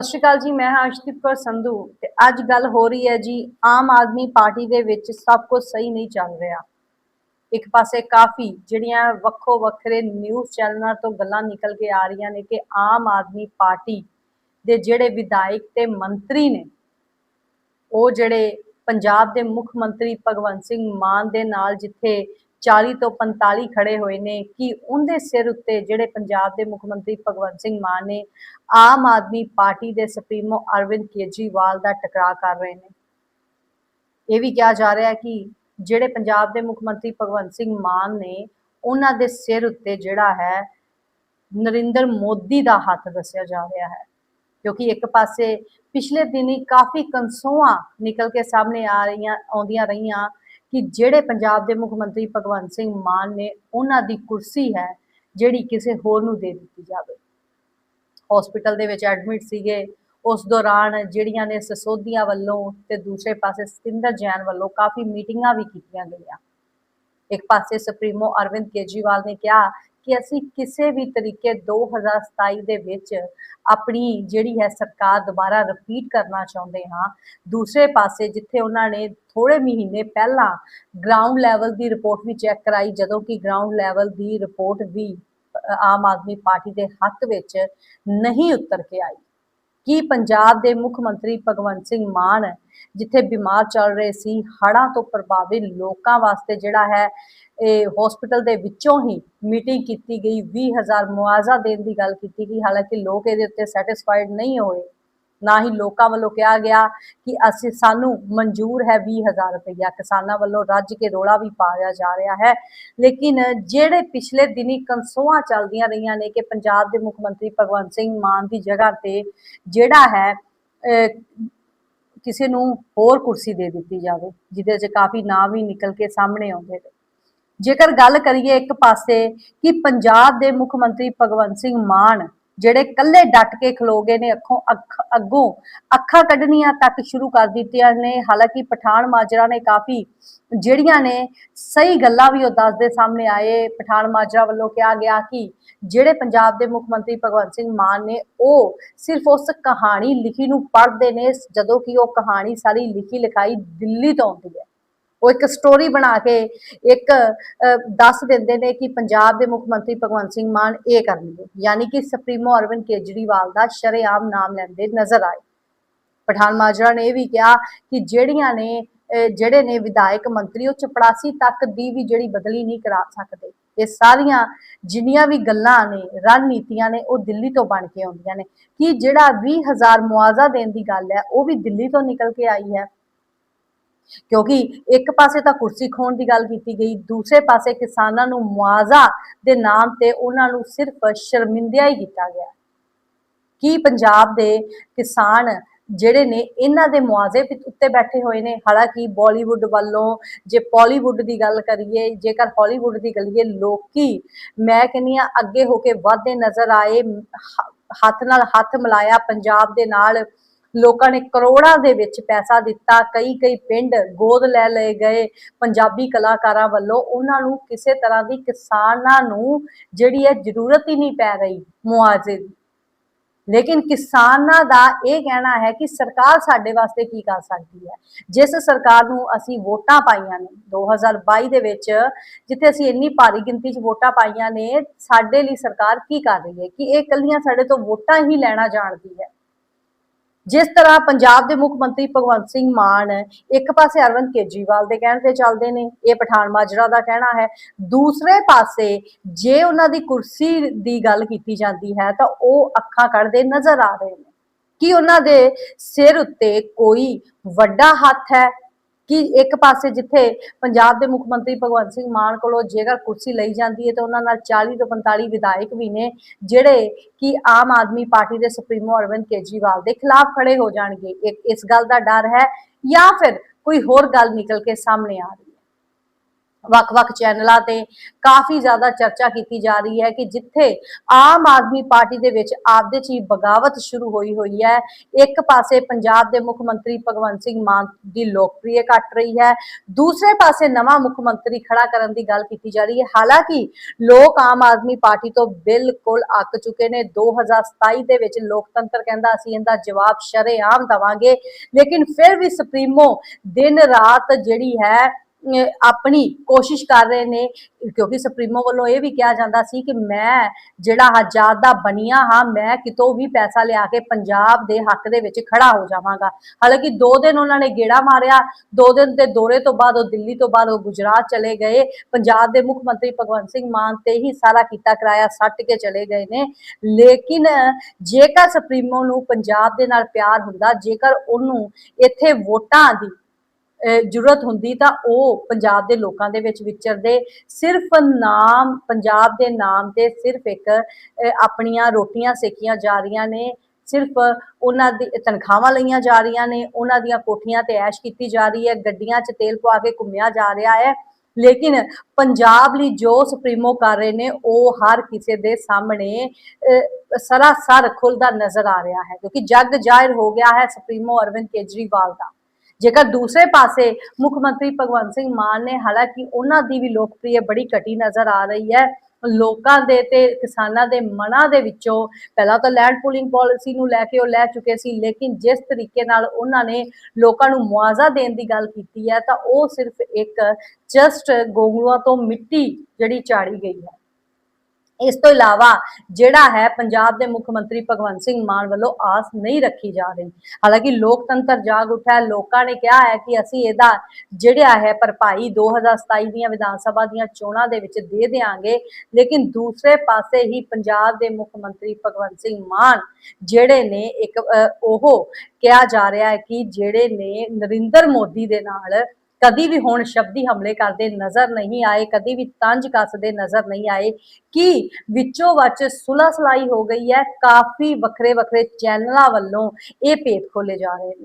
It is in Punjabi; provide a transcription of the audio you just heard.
ਸਤਿ ਸ਼੍ਰੀ ਅਕਾਲ ਜੀ, ਮੈਂ ਹਾਂ ਅਰਸ਼ਦੀਪ ਕੌਰ ਸੰਧੂ ਤੇ ਅੱਜ ਗੱਲ ਹੋ ਰਹੀ ਹੈ ਜੀ, ਆਮ ਆਦਮੀ ਪਾਰਟੀ ਦੇ ਵਿੱਚ ਸਭ ਕੁਝ ਸਹੀ ਨਹੀਂ ਚੱਲ ਰਿਹਾ। ਇੱਕ ਪਾਸੇ ਕਾਫੀ ਜਿਹੜੀਆਂ ਵੱਖੋ ਵੱਖਰੇ ਨਿਊਜ਼ ਚੈਨਲਾਂ ਤੋਂ ਗੱਲਾਂ ਨਿਕਲ ਕੇ ਆ ਰਹੀਆਂ ਨੇ ਕਿ ਆਮ ਆਦਮੀ ਪਾਰਟੀ ਦੇ ਜਿਹੜੇ ਵਿਧਾਇਕ ਤੇ ਮੰਤਰੀ ਨੇ, ਉਹ ਜਿਹੜੇ ਪੰਜਾਬ ਦੇ ਮੁੱਖ ਮੰਤਰੀ ਭਗਵੰਤ ਸਿੰਘ ਮਾਨ ਦੇ ਨਾਲ ਜਿੱਥੇ 40 ਤੋਂ 45 ਖੜੇ ਹੋਏ ਨੇ, ਕਿ ਉਹਦੇ ਸਿਰ ਉੱਤੇ ਜਿਹੜੇ ਪੰਜਾਬ ਦੇ ਮੁੱਖ ਮੰਤਰੀ ਭਗਵੰਤ ਸਿੰਘ ਮਾਨ ਨੇ ਆਮ ਆਦਮੀ ਪਾਰਟੀ ਦੇ ਸੁਪਰੀਮੋ ਅਰਵਿੰਦ ਕੇਜਰੀਵਾਲ ਦਾ ਟਕਰਾਅ ਕਰ ਰਹੇ ਨੇ? ਇਹ ਵੀ ਕਿਹਾ ਜਾ ਰਿਹਾ ਹੈ ਕਿ ਜਿਹੜੇ ਪੰਜਾਬ ਦੇ ਮੁੱਖ ਮੰਤਰੀ ਭਗਵੰਤ ਸਿੰਘ ਮਾਨ ਨੇ, ਉਹਨਾਂ ਦੇ ਸਿਰ ਉੱਤੇ ਜਿਹੜਾ ਹੈ ਨਰਿੰਦਰ ਮੋਦੀ ਦਾ ਹੱਥ ਦੱਸਿਆ ਜਾ ਰਿਹਾ ਹੈ। ਕਿਉਂਕਿ ਇੱਕ ਪਾਸੇ ਪਿਛਲੇ ਦਿਨੀ ਕਾਫੀ ਕਨਸੋਆਂ ਨਿਕਲ ਕੇ ਸਾਹਮਣੇ ਆ ਰਹੀਆਂ, ਆਉਂਦੀਆਂ ਰਹੀਆਂ ਕਿ ਜਿਹੜੇ ਪੰਜਾਬ ਦੇ ਮੁੱਖ ਮੰਤਰੀ ਭਗਵੰਤ ਸਿੰਘ ਮਾਨ ਨੇ ਉਹਨਾਂ ਦੀ ਕੁਰਸੀ ਹੈ, ਜਿਹੜੀ ਕਿਸੇ ਹੋਰ ਨੂੰ ਦੇ ਦਿੱਤੀ ਜਾਵੇ। ਹਸਪੀਟਲ ਦੇ ਵਿੱਚ ਐਡਮਿਟ ਸੀਗੇ। ਉਸ ਦੌਰਾਨ ਜਿਹੜੀਆਂ ਨੇ ਸਸੋਧੀਆਂ ਵੱਲੋਂ ਤੇ ਦੂਸਰੇ ਪਾਸੇ ਸਤਿੰਦਰ ਜੈਨ ਵੱਲੋਂ ਕਾਫੀ ਮੀਟਿੰਗਾਂ ਵੀ ਕੀਤੀਆਂ ਗਈਆਂ। ਇੱਕ ਪਾਸੇ ਸੁਪਰੀਮੋ ਅਰਵਿੰਦ ਕੇਜਰੀਵਾਲ ਨੇ ਕਿਹਾ ਕਿ ਅਸੀਂ ਕਿਸੇ ਵੀ ਤਰੀਕੇ 2027 ਦੇ ਵਿੱਚ ਆਪਣੀ ਜਿਹੜੀ ਹੈ ਸਰਕਾਰ ਦੁਬਾਰਾ ਰਿਪੀਟ ਕਰਨਾ ਚਾਹੁੰਦੇ ਹਾਂ। ਦੂਸਰੇ ਪਾਸੇ ਜਿੱਥੇ ਉਹਨਾਂ ਨੇ ਥੋੜੇ ਮਹੀਨੇ ਪਹਿਲਾਂ ਗਰਾਊਂਡ ਲੈਵਲ ਦੀ ਰਿਪੋਰਟ ਵੀ ਚੈੱਕ ਕਰਾਈ, ਜਦੋਂ ਕਿ ਗਰਾਊਂਡ ਲੈਵਲ ਦੀ ਰਿਪੋਰਟ ਵੀ ਆਮ ਆਦਮੀ ਪਾਰਟੀ ਦੇ ਹੱਕ ਵਿੱਚ ਨਹੀਂ ਉਤਰ ਕੇ ਆਈ। ਕੀ ਪੰਜਾਬ ਦੇ ਮੁੱਖ ਮੰਤਰੀ ਭਗਵੰਤ ਸਿੰਘ ਮਾਨ ਜਿੱਥੇ ਬਿਮਾਰ ਚੱਲ ਰਹੇ ਸੀ, ਹੜ੍ਹਾਂ ਤੋਂ ਪ੍ਰਭਾਵਿਤ ਲੋਕਾਂ ਵਾਸਤੇ ਜਿਹੜਾ ਹੈ, ਇਹ ਹਸਪੀਟਲ ਦੇ ਵਿੱਚੋਂ ਹੀ ਮੀਟਿੰਗ ਕੀਤੀ ਗਈ 20000 ਮੁਆਵਜ਼ਾ ਦੇਣ ਦੀ ਗੱਲ ਕੀਤੀ ਗਈ, ਹਾਲਾਂਕਿ ਲੋਕ ਇਹਦੇ ਉੱਤੇ ਸੈਟੀਸਫਾਈਡ ਨਹੀਂ ਹੋਏ। ਨਾ ਹੀ ਲੋਕਾਂ ਵੱਲੋਂ ਕਿਹਾ ਗਿਆ ਕਿ ਅਸੀਂ ਸਾਨੂੰ ਮਨਜ਼ੂਰ ਹੈ 20000 ਰੁਪਇਆ ਕਿਸਾਨਾਂ ਵੱਲੋਂ ਰੱਜ ਕੇ ਰੋਲਾ ਵੀ ਪਾਇਆ ਜਾ ਰਿਹਾ ਹੈ। ਲੇਕਿਨ ਜਿਹੜੇ ਪਿਛਲੇ ਦਿਨੀ ਕਨਸੋਆਂ ਚੱਲਦੀਆਂ ਰਹੀਆਂ ਨੇ ਕਿ ਪੰਜਾਬ ਦੇ ਮੁੱਖ ਮੰਤਰੀ ਭਗਵੰਤ ਸਿੰਘ ਮਾਨ ਦੀ ਜਗ੍ਹਾ ਤੇ ਜਿਹੜਾ ਹੈ ਅਹ, ਕਿਸੇ ਨੂੰ ਹੋਰ ਕੁਰਸੀ ਦੇ ਦਿੱਤੀ ਜਾਵੇ ਜਿਹਦੇ 'ਚ ਕਾਫੀ ਨਾਂ ਵੀ ਨਿਕਲ ਕੇ ਸਾਹਮਣੇ ਆਉਂਦੇ ਨੇ। ਜੇਕਰ ਗੱਲ ਕਰੀਏ ਇੱਕ ਪਾਸੇ ਕਿ ਪੰਜਾਬ ਦੇ ਮੁੱਖ ਮੰਤਰੀ ਭਗਵੰਤ ਸਿੰਘ ਮਾਨ ਜਿਹੜੇ ਕੱਲੇ ਡਟ ਕੇ ਖਲੋ ਗਏ ਨੇ ਅੱਖੋਂ ਅੱਖ ਅੱਗੋਂ ਅੱਖਾਂ ਕੱਢਣੀਆਂ ਤੱਕ ਸ਼ੁਰੂ ਕਰ ਦਿੱਤੀਆਂ ਨੇ। ਹਾਲਾਂਕਿ ਪਠਾਨ ਮਾਜਰਾ ਨੇ ਕਾਫੀ ਜਿਹੜੀਆਂ ਨੇ ਸਹੀ ਗੱਲਾਂ ਵੀ ਉਹ ਦੱਸਦੇ ਸਾਹਮਣੇ ਆਏ। ਪਠਾਨ ਮਾਜਰਾ ਵੱਲੋਂ ਕਿਹਾ ਗਿਆ ਕਿ ਜਿਹੜੇ ਪੰਜਾਬ ਦੇ ਮੁੱਖ ਮੰਤਰੀ ਭਗਵੰਤ ਸਿੰਘ ਮਾਨ ਨੇ, ਉਹ ਸਿਰਫ ਉਸ ਕਹਾਣੀ ਲਿਖੀ ਨੂੰ ਪੜ੍ਹਦੇ ਨੇ, ਜਦੋਂ ਕਿ ਉਹ ਕਹਾਣੀ ਸਾਰੀ ਲਿਖੀ ਲਿਖਾਈ ਦਿੱਲੀ ਤੋਂ ਆਉਂਦੀ ਹੈ। ਉਹ ਇੱਕ ਸਟੋਰੀ ਬਣਾ ਕੇ ਇੱਕ ਦੱਸ ਦਿੰਦੇ ਨੇ ਕਿ ਪੰਜਾਬ ਦੇ ਮੁੱਖ ਮੰਤਰੀ ਭਗਵੰਤ ਸਿੰਘ ਮਾਨ ਇਹ ਕਰਨਗੇ। ਯਾਨੀ ਕਿ ਸੁਪਰੀਮੋ ਅਰਵਿੰਦ ਕੇਜਰੀਵਾਲ ਦਾ ਸ਼ਰੇਆਮ ਨਾਮ ਲੈਂਦੇ ਨਜ਼ਰ ਆਏ। ਪਠਾਨ ਮਾਜਰਾ ਨੇ ਇਹ ਵੀ ਕਿਹਾ ਕਿ ਜਿਹੜੀਆਂ ਨੇ ਜਿਹੜੇ ਨੇ ਵਿਧਾਇਕ ਮੰਤਰੀ, ਉਹ ਚਪੜਾਸੀ ਤੱਕ ਦੀ ਵੀ ਜਿਹੜੀ ਬਦਲੀ ਨਹੀਂ ਕਰਾ ਸਕਦੇ। ਇਹ ਸਾਰੀਆਂ ਜਿੰਨੀਆਂ ਵੀ ਗੱਲਾਂ ਨੇ, ਰਣਨੀਤੀਆਂ ਨੇ, ਉਹ ਦਿੱਲੀ ਤੋਂ ਬਣ ਕੇ ਆਉਂਦੀਆਂ ਨੇ। ਕਿ ਜਿਹੜਾ 20000 ਮੁਆਵਜ਼ਾ ਦੇਣ ਦੀ ਗੱਲ ਹੈ, ਉਹ ਵੀ ਦਿੱਲੀ ਤੋਂ ਨਿਕਲ ਕੇ ਆਈ ਹੈ? ਕਿਉਂਕਿ ਇੱਕ ਪਾਸੇ ਤਾਂ ਕੁਰਸੀ ਖੋਣ ਦੀ ਗੱਲ ਕੀਤੀ ਗਈ, ਦੂਸਰੇ ਪਾਸੇ ਕਿਸਾਨਾਂ ਨੂੰ ਮੁਆਵਜ਼ਾ ਦੇ ਨਾਮ ਤੇ ਉਹਨਾਂ ਨੂੰ ਸਿਰਫ ਸ਼ਰਮਿੰਦਿਆ ਹੀ ਕੀਤਾ ਗਿਆ। ਕੀ ਪੰਜਾਬ ਦੇ ਕਿਸਾਨ ਜਿਹੜੇ ਨੇ ਇਹਨਾਂ ਦੇ ਮੁਆਵਜ਼ੇ ਉੱਤੇ ਬੈਠੇ ਹੋਏ ਨੇ? ਹਾਲਾਂਕਿ ਬਾਲੀਵੁੱਡ ਵੱਲੋਂ ਜੇ ਪਾਲੀਵੁੱਡ ਦੀ ਗੱਲ ਕਰੀਏ, ਜੇਕਰ ਹਾਲੀਵੁੱਡ ਦੀ ਕਰੀਏ, ਲੋਕੀ ਮੈਂ ਕਹਿੰਨੀ ਆ ਅੱਗੇ ਹੋ ਕੇ ਵਾਧੇ ਨਜ਼ਰ ਆਏ ਹੱਥ ਨਾਲ ਹੱਥ ਮਿਲਾਇਆ ਪੰਜਾਬ ਦੇ ਨਾਲ ਲੋਕਾਂ ਨੇ ਕਰੋੜਾਂ ਦੇ ਵਿੱਚ ਪੈਸਾ ਦਿੱਤਾ, ਕਈ ਕਈ ਪਿੰਡ ਗੋਦ ਲੈ ਲਏ ਗਏ ਪੰਜਾਬੀ ਕਲਾਕਾਰਾਂ ਵੱਲੋਂ। ਉਹਨਾਂ ਨੂੰ ਕਿਸੇ ਤਰ੍ਹਾਂ ਦੀ ਕਿਸਾਨਾਂ ਨੂੰ ਜਿਹੜੀ ਹੈ ਜ਼ਰੂਰਤ ਹੀ ਨਹੀਂ ਪੈ ਰਹੀ ਮੁਆਵਜ਼ੇ ਦੀ। ਲੇਕਿਨ ਕਿਸਾਨਾਂ ਦਾ ਇਹ ਕਹਿਣਾ ਹੈ ਕਿ ਸਰਕਾਰ ਸਾਡੇ ਵਾਸਤੇ ਕੀ ਕਰ ਸਕਦੀ ਹੈ? ਜਿਸ ਸਰਕਾਰ ਨੂੰ ਅਸੀਂ ਵੋਟਾਂ ਪਾਈਆਂ ਨੇ 2022 ਦੇ ਵਿੱਚ ਜਿੱਥੇ ਅਸੀਂ ਇੰਨੀ ਭਾਰੀ ਗਿਣਤੀ 'ਚ ਵੋਟਾਂ ਪਾਈਆਂ ਨੇ, ਸਾਡੇ ਲਈ ਸਰਕਾਰ ਕੀ ਕਰ ਰਹੀ ਹੈ? ਕਿ ਇਹ ਕੱਲੀਆਂ ਸਾਡੇ ਤੋਂ ਵੋਟਾਂ ਹੀ ਲੈਣਾ ਜਾਣਦੀ ਹੈ। ਜਿਸ ਤਰ੍ਹਾਂ ਪੰਜਾਬ ਦੇ ਮੁੱਖ ਮੰਤਰੀ ਭਗਵੰਤ ਸਿੰਘ ਮਾਨ ਇੱਕ ਪਾਸੇ ਅਰਵਿੰਦ ਕੇਜਰੀਵਾਲ ਦੇ ਕਹਿਣ ਤੇ ਚੱਲਦੇ ਨੇ, ਇਹ ਪਠਾਨ ਮਾਜਰਾ ਦਾ ਕਹਿਣਾ ਹੈ। ਦੂਸਰੇ ਪਾਸੇ ਜੇ ਉਹਨਾਂ ਦੀ ਕੁਰਸੀ ਦੀ ਗੱਲ ਕੀਤੀ ਜਾਂਦੀ ਹੈ ਤਾਂ ਉਹ ਅੱਖਾਂ ਕੱਢਦੇ ਨਜ਼ਰ ਆ ਰਹੇ ਨੇ। ਕਿ ਉਹਨਾਂ ਦੇ ਸਿਰ ਉੱਤੇ ਕੋਈ ਵੱਡਾ ਹੱਥ ਹੈ? ਕਿ ਇੱਕ ਪਾਸੇ ਜਿੱਥੇ ਪੰਜਾਬ ਦੇ ਮੁੱਖ ਮੰਤਰੀ ਭਗਵੰਤ ਸਿੰਘ ਮਾਨ ਕੋਲੋਂ ਜੇਕਰ ਕੁਰਸੀ ਲਈ ਜਾਂਦੀ ਹੈ, ਤਾਂ ਉਹਨਾਂ ਨਾਲ 40 ਤੋਂ 45 ਵਿਧਾਇਕ ਵੀ ਨੇ, ਜਿਹੜੇ ਕਿ ਆਮ ਆਦਮੀ ਪਾਰਟੀ ਦੇ ਸੁਪਰੀਮੋ ਅਰਵਿੰਦ ਕੇਜਰੀਵਾਲ ਦੇ ਖਿਲਾਫ ਖੜੇ ਹੋ ਜਾਣਗੇ। ਇੱਕ ਇਸ ਗੱਲ ਦਾ ਡਰ ਹੈ ਜਾਂ ਫਿਰ ਕੋਈ ਹੋਰ ਗੱਲ ਨਿਕਲ ਕੇ ਸਾਹਮਣੇ ਆ ਰਹੀ ਵੱਖ-ਵੱਖ ਚੈਨਲਾਂ ਤੇ ਕਾਫੀ ਜ਼ਿਆਦਾ ਚਰਚਾ ਕੀਤੀ ਜਾ ਰਹੀ ਹੈ ਕਿ ਜਿੱਥੇ ਆਮ ਆਦਮੀ ਪਾਰਟੀ ਦੇ ਵਿੱਚ ਆਪਦੇ ਚ ਹੀ ਬਗਾਵਤ ਸ਼ੁਰੂ ਹੋਈ ਹੋਈ ਹੈ, ਇੱਕ ਪਾਸੇ ਪੰਜਾਬ ਦੇ ਮੁੱਖ ਮੰਤਰੀ ਭਗਵੰਤ ਸਿੰਘ ਮਾਨ ਦੀ ਲੋਕਪ੍ਰਿਯ ਘਟ ਰਹੀ ਹੈ, ਦੂਸਰੇ ਪਾਸੇ ਨਵਾਂ ਮੁੱਖ ਮੰਤਰੀ ਖੜਾ ਕਰਨ ਦੀ ਗੱਲ ਕੀਤੀ ਜਾ ਰਹੀ ਹੈ। ਹਾਲਾਂਕਿ ਲੋਕ ਆਮ ਆਦਮੀ ਪਾਰਟੀ ਤੋਂ ਬਿਲਕੁਲ ਅੱਕ ਚੁੱਕੇ ਨੇ। 2027 ਦੇ ਵਿੱਚ ਲੋਕਤੰਤਰ ਕਹਿੰਦਾ ਅਸੀਂ ਇਹਦਾ ਜਵਾਬ ਸ਼ਰੇਆਮ ਦਵਾਂਗੇ। ਲੇਕਿਨ ਫਿਰ ਵੀ ਸੁਪਰੀਮੋ ਦਿਨ ਰਾਤ ਜਿਹੜੀ ਹੈ ਆਪਣੀ ਕੋਸ਼ਿਸ਼ ਕਰ ਰਹੇ ਨੇ, ਕਿਉਂਕਿ ਸੁਪਰੀਮੋ ਵੱਲੋਂ ਇਹ ਵੀ ਕਿਹਾ ਜਾਂਦਾ ਸੀ ਕਿ ਮੈਂ ਜਿਹੜਾ ਆਜ਼ਾਦ ਦਾ ਬਣੀਆਂ ਹਾਂ, ਮੈਂ ਕਿਤੋਂ ਵੀ ਪੈਸਾ ਲਿਆ ਕੇ ਪੰਜਾਬ ਦੇ ਹੱਕ ਦੇ ਵਿੱਚ ਖੜਾ ਹੋ ਜਾਵਾਂਗਾ। ਹਾਲਾਂਕਿ ਦੋ ਦਿਨ ਉਹਨਾਂ ਨੇ ਗੇੜਾ ਮਾਰਿਆ, ਦੋ ਦਿਨ ਦੇ ਦੌਰੇ ਤੋਂ ਬਾਅਦ ਉਹ ਦਿੱਲੀ ਤੋਂ ਬਾਅਦ ਉਹ ਗੁਜਰਾਤ ਚਲੇ ਗਏ, ਪੰਜਾਬ ਦੇ ਮੁੱਖ ਮੰਤਰੀ ਭਗਵੰਤ ਸਿੰਘ ਮਾਨ ਤੇ ਹੀ ਸਾਰਾ ਕੀਤਾ ਕਰਾਇਆ ਸੱਟ ਕੇ ਚਲੇ ਗਏ ਨੇ। ਲੇਕਿਨ ਜੇਕਰ ਸੁਪਰੀਮੋ ਨੂੰ ਪੰਜਾਬ ਦੇ ਨਾਲ ਪਿਆਰ ਹੁੰਦਾ, ਜੇਕਰ ਉਹਨੂੰ ਇੱਥੇ ਵੋਟਾਂ ਦੀ ਅਹ, ਜ਼ਰੂਰਤ ਹੁੰਦੀ ਤਾਂ ਉਹ ਪੰਜਾਬ ਦੇ ਲੋਕਾਂ ਦੇ ਵਿੱਚ ਵਿਚਰਦੇ। ਸਿਰਫ ਨਾਮ, ਪੰਜਾਬ ਦੇ ਨਾਮ ਤੇ ਸਿਰਫ ਇੱਕ ਆਪਣੀਆਂ ਰੋਟੀਆਂ ਸੇਕੀਆਂ ਜਾ ਰਹੀਆਂ ਨੇ। ਸਿਰਫ ਉਹਨਾਂ ਦੀ ਤਨਖਾਹਾਂ ਲਈਆਂ ਜਾ ਰਹੀਆਂ ਨੇ। ਉਹਨਾਂ ਦੀਆਂ ਕੋਠੀਆਂ ਤੇ ਐਸ਼ ਕੀਤੀ ਜਾ ਰਹੀ ਹੈ। ਗੱਡੀਆਂ 'ਚ ਤੇਲ ਪਵਾ ਕੇ ਘੁੰਮਿਆ ਜਾ ਰਿਹਾ ਹੈ। ਲੇਕਿਨ ਪੰਜਾਬ ਲਈ ਜੋ ਸੁਪਰੀਮੋ ਕਰ ਰਹੇ ਨੇ, ਉਹ ਹਰ ਕਿਸੇ ਦੇ ਸਾਹਮਣੇ ਸਰਾਸਰ ਖੁੱਲਦਾ ਨਜ਼ਰ ਆ ਰਿਹਾ ਹੈ। ਕਿਉਂਕਿ ਜੱਗ ਜ਼ਾਹਿਰ ਹੋ ਗਿਆ ਹੈ ਸੁਪਰੀਮੋ ਅਰਵਿੰਦ ਕੇਜਰੀਵਾਲ ਦਾ। ਜੇਕਰ ਦੂਸਰੇ ਪਾਸੇ ਮੁੱਖ ਮੰਤਰੀ ਭਗਵੰਤ ਸਿੰਘ ਮਾਨ ਨੇ, ਹਾਲਾਂਕਿ ਉਹਨਾਂ ਦੀ ਵੀ ਲੋਕਪ੍ਰਿਯ ਬੜੀ ਘਟੀ ਨਜ਼ਰ ਆ ਰਹੀ ਹੈ, ਲੋਕਾਂ ਦੇ ਤੇ ਕਿਸਾਨਾਂ ਦੇ ਮਨਾਂ ਦੇ ਵਿੱਚੋਂ ਪਹਿਲਾਂ ਤਾਂ ਲੈਂਡ ਪੂਲਿੰਗ ਪਾਲਿਸੀ ਨੂੰ ਲੈ ਕੇ ਉਹ ਲੈ ਚੁੱਕੇ ਸੀ, ਲੇਕਿਨ ਜਿਸ ਤਰੀਕੇ ਨਾਲ ਉਹਨਾਂ ਨੇ ਲੋਕਾਂ ਨੂੰ ਮੁਆਵਜ਼ਾ ਦੇਣ ਦੀ ਗੱਲ ਕੀਤੀ ਹੈ, ਤਾਂ ਉਹ ਸਿਰਫ ਇੱਕ ਜਸਟ ਗੋਗਲੂਆਂ ਤੋਂ ਮਿੱਟੀ ਜਿਹੜੀ ਝਾੜੀ ਗਈ ਹੈ। ਇਸ ਤੋਂ ਇਲਾਵਾ ਜਿਹੜਾ ਹੈ ਪੰਜਾਬ ਦੇ ਮੁੱਖ ਮੰਤਰੀ ਭਗਵੰਤ ਸਿੰਘ ਮਾਨ ਵੱਲੋਂ ਆਸ ਨਹੀਂ ਰੱਖੀ ਜਾ ਰਹੀ। ਹਾਲਾਂਕਿ ਲੋਕਤੰਤਰ ਜਾਗ ਉੱਠਿਆ, ਲੋਕਾਂ ਨੇ ਕਿਹਾ ਹੈ ਕਿ ਅਸੀਂ ਇਹਦਾ ਜਿਹੜਾ ਹੈ ਭਰਪਾਈ 2027 ਦੀਆਂ ਵਿਧਾਨ ਸਭਾ ਦੀਆਂ ਚੋਣਾਂ ਦੇ ਵਿੱਚ ਦੇ ਦੇਵਾਂਗੇ ਲੇਕਿਨ ਦੂਸਰੇ ਪਾਸੇ ਹੀ ਪੰਜਾਬ ਦੇ ਮੁੱਖ ਮੰਤਰੀ ਭਗਵੰਤ ਸਿੰਘ ਮਾਨ ਜਿਹੜੇ ਨੇ ਇੱਕ ਉਹ ਕਿਹਾ ਜਾ ਰਿਹਾ ਹੈ ਕਿ ਜਿਹੜੇ ਨੇ ਨਰਿੰਦਰ ਮੋਦੀ ਦੇ ਨਾਲ ਕਦੀ ਵੀ ਹੁਣ ਸ਼ਬਦੀ ਹਮਲੇ ਕਰਦੇ ਨਜ਼ਰ ਨਹੀਂ ਆਏ, ਕਦੀ ਵੀ ਤੰਜ ਕੱਸਦੇ ਨਜ਼ਰ ਨਹੀਂ ਆਏ, ਕਿ ਵਿੱਚੋਂ ਵਿੱਚ ਸੁਲਾ ਸਲਾਈ ਹੋ ਗਈ ਹੈ? ਕਾਫੀ ਵੱਖਰੇ ਵੱਖਰੇ ਚੈਨਲਾਂ ਵੱਲੋਂ ਇਹ ਭੇਦ ਖੋਲੇ ਜਾ ਰਹੇ ਨੇ।